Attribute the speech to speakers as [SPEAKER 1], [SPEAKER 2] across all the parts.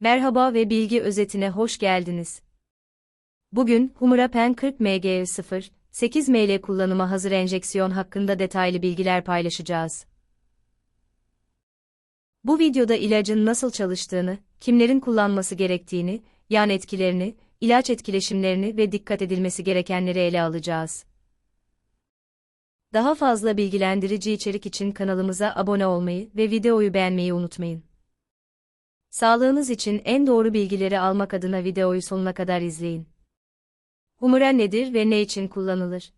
[SPEAKER 1] Merhaba ve bilgi özetine hoş geldiniz. Bugün Humira Pen 40 mg 8 ml kullanıma hazır enjeksiyon hakkında detaylı bilgiler paylaşacağız. Bu videoda ilacın nasıl çalıştığını, kimlerin kullanması gerektiğini, yan etkilerini, ilaç etkileşimlerini ve dikkat edilmesi gerekenleri ele alacağız. Daha fazla bilgilendirici içerik için kanalımıza abone olmayı ve videoyu beğenmeyi unutmayın. Sağlığınız için en doğru bilgileri almak adına videoyu sonuna kadar izleyin. Humura nedir ve ne için kullanılır?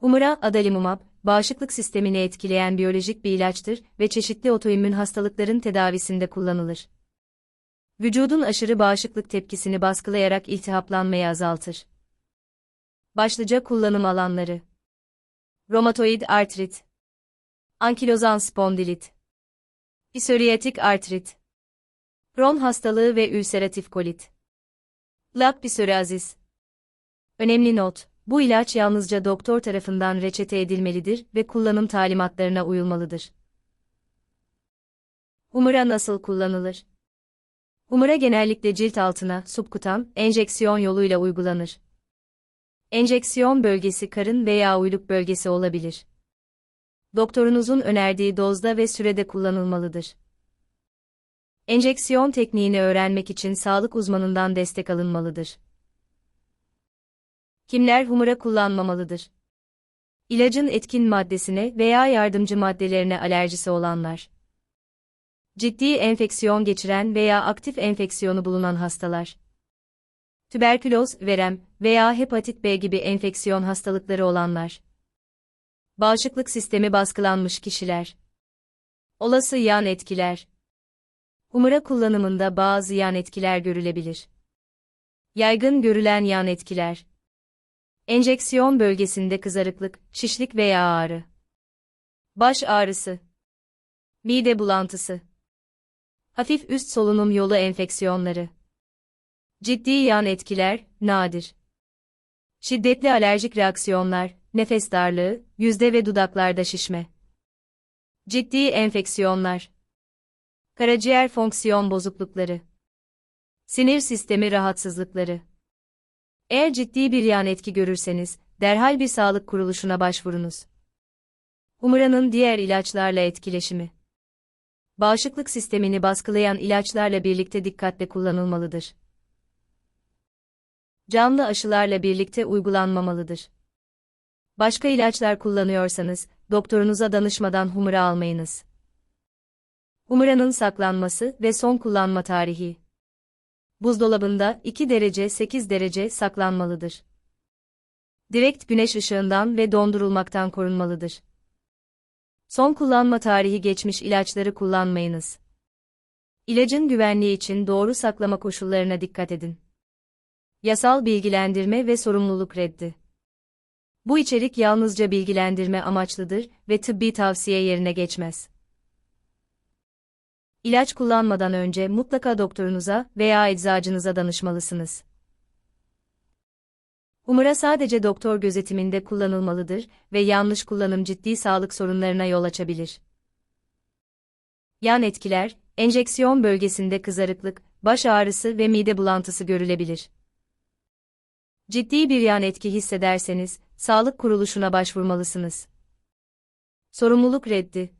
[SPEAKER 1] Humura, adalimumab, bağışıklık sistemini etkileyen biyolojik bir ilaçtır ve çeşitli otoimmün hastalıkların tedavisinde kullanılır. Vücudun aşırı bağışıklık tepkisini baskılayarak iltihaplanmayı azaltır. Başlıca kullanım alanları Romatoid artrit Ankilozan spondilit Psoriatik artrit Ron hastalığı ve ülseratif kolit. Psoriasis. Önemli not, bu ilaç yalnızca doktor tarafından reçete edilmelidir ve kullanım talimatlarına uyulmalıdır. Humura nasıl kullanılır? Humura genellikle cilt altına, subkutan, enjeksiyon yoluyla uygulanır. Enjeksiyon bölgesi karın veya uyluk bölgesi olabilir. Doktorunuzun önerdiği dozda ve sürede kullanılmalıdır. Enjeksiyon tekniğini öğrenmek için sağlık uzmanından destek alınmalıdır. Kimler humura kullanmamalıdır? İlacın etkin maddesine veya yardımcı maddelerine alerjisi olanlar. Ciddi enfeksiyon geçiren veya aktif enfeksiyonu bulunan hastalar. Tüberküloz, verem veya hepatit B gibi enfeksiyon hastalıkları olanlar. Bağışıklık sistemi baskılanmış kişiler. Olası yan etkiler. Humura kullanımında bazı yan etkiler görülebilir. Yaygın görülen yan etkiler. Enjeksiyon bölgesinde kızarıklık, şişlik veya ağrı. Baş ağrısı. Mide bulantısı. Hafif üst solunum yolu enfeksiyonları. Ciddi yan etkiler, nadir. Şiddetli alerjik reaksiyonlar, nefes darlığı, yüzde ve dudaklarda şişme. Ciddi enfeksiyonlar. Karaciğer fonksiyon bozuklukları. Sinir sistemi rahatsızlıkları. Eğer ciddi bir yan etki görürseniz, derhal bir sağlık kuruluşuna başvurunuz. Humura'nın diğer ilaçlarla etkileşimi. Bağışıklık sistemini baskılayan ilaçlarla birlikte dikkatle kullanılmalıdır. Canlı aşılarla birlikte uygulanmamalıdır. Başka ilaçlar kullanıyorsanız, doktorunuza danışmadan humura almayınız. Humura'nın saklanması ve son kullanma tarihi. Buzdolabında 2 derece 8 derece saklanmalıdır. Direkt güneş ışığından ve dondurulmaktan korunmalıdır. Son kullanma tarihi geçmiş ilaçları kullanmayınız. İlacın güvenliği için doğru saklama koşullarına dikkat edin. Yasal bilgilendirme ve sorumluluk reddi. Bu içerik yalnızca bilgilendirme amaçlıdır ve tıbbi tavsiye yerine geçmez. İlaç kullanmadan önce mutlaka doktorunuza veya eczacınıza danışmalısınız. Humura sadece doktor gözetiminde kullanılmalıdır ve yanlış kullanım ciddi sağlık sorunlarına yol açabilir. Yan etkiler, enjeksiyon bölgesinde kızarıklık, baş ağrısı ve mide bulantısı görülebilir. Ciddi bir yan etki hissederseniz, sağlık kuruluşuna başvurmalısınız. Sorumluluk reddi